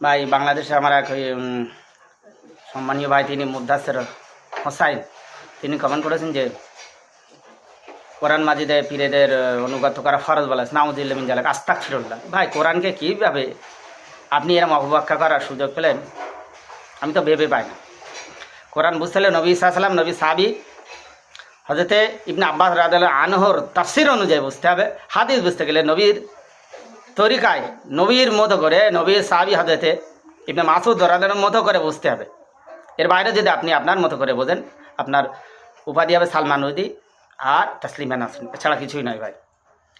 ভাই, বাংলাদেশে আমার এক সম্মানীয় ভাই, তিনি মুদাসের হোসাইন। তিনি কমেন্ট করেছেন যে, কোরআন মাজিদে পীরেদের অনুগত করা ফরজ বলা আছে নাউজুল্লাহ মিন জালাক আস্তাক ফিরুল্লাহ ভাই কোরআনকে কীভাবে আপনি এরম অপব্যাখ্যা করার সুযোগ পেলেন, আমি তো ভেবে পাই না। কোরআন বুঝতে নবী সাল্লাম নবী সাবি হজরতে ইবনে আব্বাস রাদ আনহর তাফসির অনুযায়ী বুঝতে হবে, হাদিস বুঝতে গেলে নবীর তরিকায় নবীর মতো করে, নবীর সাবি হাদেতে ইবনে মাসুদ রাদের মতো করে বুঝতে হবে। এর বাইরে যদি আপনি আপনার মতো করে বোঝেন, আপনার উপাধি হবে সালমান নদী আর তসলিমা নাসরিন। এছাড়া কিছুই নয় ভাই।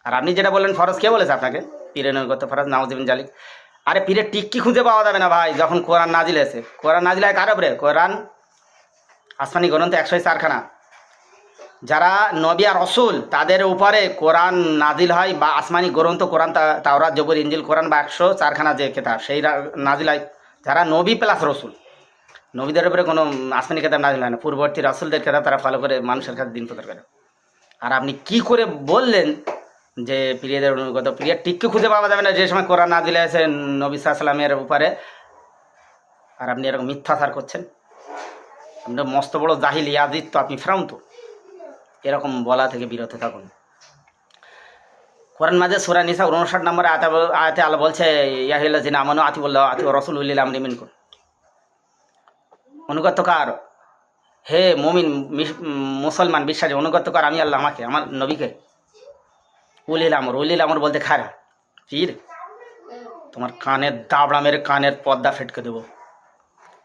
আর আপনি যেটা বললেন ফরজ, কে বলেছে আপনাকে? পীরের নৈগত ফরজ নাউজিবিন জালিক। আরে পীরের টিক্কি খুঁজে পাওয়া যাবে না ভাই, যখন কোরআন নাজিল এসে কোরআন নাজিল হয় কার উপরে? কোরআন আসমানি গ্রন্থ একশো চারখানা। যারা নবী আর রসুল, তাদের উপরে কোরআন নাজিল হয় বা আসমানি গ্রন্থ, কোরআন তা- তাওরাত, জবর ইঞ্জিল কোরআন বা একশো চারখানা যে কেতাব, সেই নাজিল হয় যারা নবী প্লাস রসুল। নবীদের উপরে কোনো আসমানি কেতাব নাজিল হয় না। পূর্ববর্তী রসুলদের কেতাব তারা ফলো করে মানুষের কাছে দিন প্রচার করে। আর আপনি কি করে বললেন যে প্রিয়দের অনুগত, প্রিয় টিককে খুঁজে পাওয়া যাবে না যে সময় কোরআন নাজিল আছে নবী সাল্লামের উপরে? আর আপনি এরকম মিথ্যাচার করছেন? আপনি মস্ত বড় জাহিল ইয়াজিদ তো আপনি ফ্রাউন তো। এরকম বলা থেকে বিরত থাকুন। কোরআন মাঝে সুরা নিসা উনষাট নম্বরে আয়াতে আয়াতে আল্লাহ বলছে ইয়াহিল্লা জিনা আতি বলল আতি রসুল উল্লিল আমরি কার, হে মমিন মিস- মুসলমান বিশ্বাসী, অনুগত কর আমি আল্লাহ আমাকে, আমার নবীকে। উলিল আমর উলিল আমর বলতে খারা পীর তোমার কানের দাবড়া মেরে কানের পর্দা ফেটকে দেবো।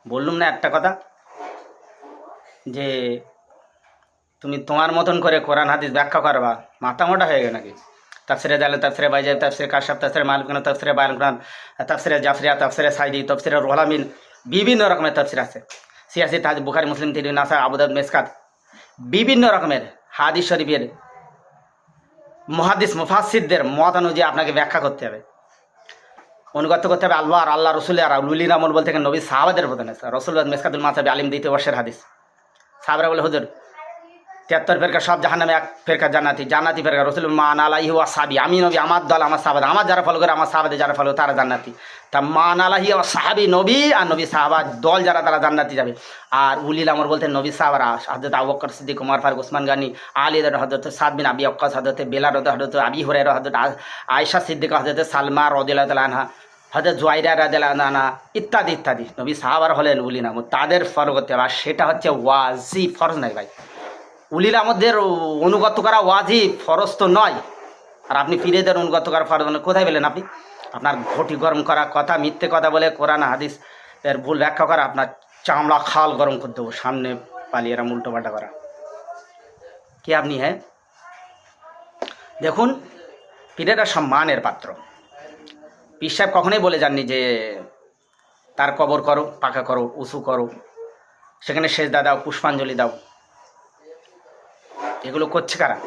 বললুম না একটা কথা, যে তুমি তোমার মতন করে কোরআন, হাদিস ব্যাখ্যা করবা। মাথা মোটা হয়ে গেল নাকি? তাফসিরে জালে তাফসিরে বাইজে তাফসিরে কাশাব, তাফসিরে মালিকান, তাফসিরে বায়ালকান তাফসিরে জাফরিয়া, তাফসিরে সাইদি, তাফসিরে রোহালামিন বিভিন্ন রকমের তাফসির আছে। সিয়াসি, তাজ, বুখারি, মুসলিম তিরি নাসা আবুদাদ মেসকাত, বিভিন্ন রকমের হাদিস শরীফের মহাদিস মুফাসিদদের মত অনুযায়ী আপনাকে ব্যাখ্যা করতে হবে। অনুগত করতে হবে আল্লাহ আর আল্লাহ রসুল আর উলিন আমল বলতে নবী সাহাবাদের প্রধান রসুল মেসকাতুল মাসাবি আলিম, দ্বিতীয় বর্ষের হাদিস। সাহাবারা বলে, হুজুর তিয়াত্তর ফেরকা সব জাহান নামে এক ফেরকা জান্নাতি জান্নাতি ফেরকা রসুল মান আলাহি ওয়া সাবি আমি নবী, আমার দল, আমার সাহাবাদ আমার যারা ফলো করে, আমার সাহাবাদে যারা ফলো তারা জান্নাতি। তা মান আলাহি ওয়া সাহাবি নবী আর নবী সাহাবা দল যারা, তারা জান্নাতি যাবে। আর উলিল আমর বলতে নবী সাহাবারা হজরত আবকর সিদ্দিক কুমার ফারুক ওসমান গানি, আলী হজরত সাদ বিন আবি অক্কাস হজরত বেলার হজরত আবি হরের হজরত আয়সা সিদ্দিক হজরত সালমা রদিল্লাহ আনহা হজরত জুয়াইরা রাজা ইত্যাদি ইত্যাদি। নবী সাহাবার হলেন উলিন আমর, তাদের হবে আর সেটা হচ্ছে ওয়াজি ফরজ নাই ভাই। উলিল আমাদের অনুগত করা ওয়াজি ফরজ তো নয়। আর আপনি পীরেদের অনুগত করা ফরজ নয় কোথায় পেলেন আপনি? আপনার ঘটি গরম করা কথা, মিথ্যে কথা বলে কোরআন, হাদিস এর ভুল ব্যাখ্যা করা, আপনার চামড়া খাল গরম করে দেবো, সামনে পালিয়ে এরম উল্টো পাল্টা করা। কি আপনি হ্যাঁ? দেখুন, পীরেরা সম্মানের পাত্র। পীর সাহেব কখনোই বলে যাননি যে, তার কবর করো পাকা করো, উঁচু করো, সেখানে সেজদা দাও, পুষ্পাঞ্জলি দাও। এগুলো করছে কারা?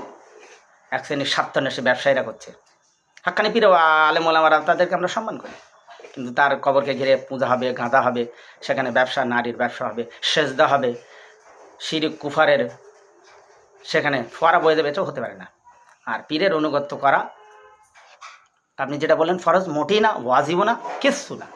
এক শ্রেণির স্বার্থন্বেষী ব্যবসায়ীরা করছে। হাক্কানি পীর আলেম ওলামারা তাদেরকে আমরা সম্মান করি। কিন্তু তার কবরকে ঘিরে পূজা হবে, গাঁদা হবে, সেখানে ব্যবসা, নারীর ব্যবসা হবে, সেজদা হবে, শিরিক, কুফারের, সেখানে ফোয়ারা বয়ে দেবে, এটাও হতে পারে না। আর পীরের অনুগত্য করা, আপনি যেটা বললেন, ফরজ, মোটেই না, ওয়াজিবও না, কিচ্ছু না।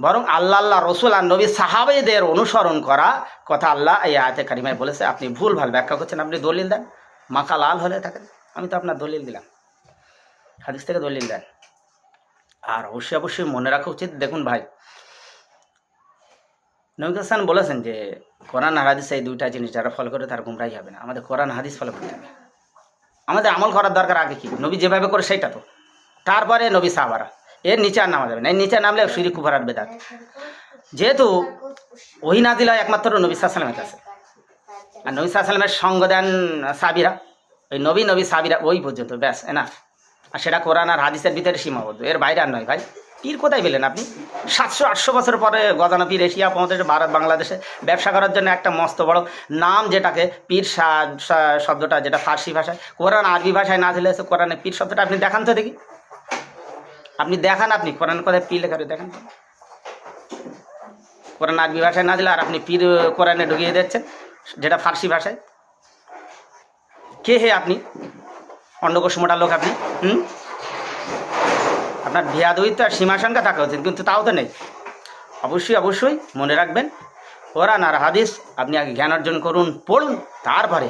বরং আল্লাহ আল্লাহ, রসুল আর নবী সাহাবেদের অনুসরণ করা কথা আল্লাহ এই আয়তে কারিমায় বলেছে। আপনি ভুল, ভালো ব্যাখ্যা করছেন। আপনি দলিল দেন। মাকা লাল হলে থাকেন আমি তো আপনার দলিল দিলাম। হাদিস থেকে দলিল দেন। আর অবশ্যই অবশ্যই মনে রাখা উচিত। দেখুন ভাই, নবী হাসান বলেছেন যে, কোরআন হাদিস এই দুইটা জিনিস যারা ফলো করে তার গুমরাই হবে না। আমাদের কোরআন হাদিস ফলো করতে হবে। আমাদের আমল করার দরকার আগে কি? নবী যেভাবে করে, সেইটা তো। তারপরে নবী সাহাবারা। এর নিচে আর নামা যাবে না। এর নিচে নামলে শিরি কুফারাত বেদাত যেহেতু ওই নাদিল হয় একমাত্র নবী সাল্লামের কাছে। আর নবী সাল্লামের সঙ্গ দেন সাবিরা। ওই নবী নবী সাবিরা ওই পর্যন্ত, ব্যাস এনাফ আর সেটা কোরআন আর হাদিসের ভিতরে সীমাবদ্ধ। এর বাইরে আর নয় ভাই। পীর কোথায় পেলেন আপনি? সাতশো আটশো বছর পরে গজানো পীর এশিয়া পৌঁছেছে ভারত, বাংলাদেশে। ব্যবসা করার জন্য একটা মস্ত বড় নাম যেটাকে পীর শব্দটা যেটা ফার্সি ভাষায়। কোরআন আরবি ভাষায় না দিলে কোরআনে পীর শব্দটা আপনি দেখান তো দেখি। আপনি দেখান আপনি, কোরআন কথায় পি লেখা দেখান। কোরআন আরবি ভাষায় না দিলে আর আপনি পীর কোরআনে ঢুকিয়ে দিচ্ছেন, যেটা ফার্সি ভাষায়। কে হে আপনি? অন্ডকোষ মোটা লোক আপনি, হুম? আপনার ভিয়াদুইত আর সীমাসংখ্যা থাকা উচিত, কিন্তু তাও তো নেই। অবশ্যই অবশ্যই মনে রাখবেন, কোরআন আর হাদিস আপনি আগে জ্ঞান অর্জন করুন, পড়ুন, তারপরে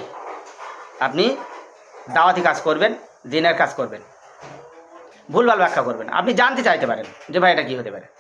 আপনি দাওয়াতি কাজ করবেন, দিনের কাজ করবেন। ভুলভাল ব্যাখ্যা করবেন। আপনি জানতে চাইতে পারেন যে ভাই এটা কী হতে পারে।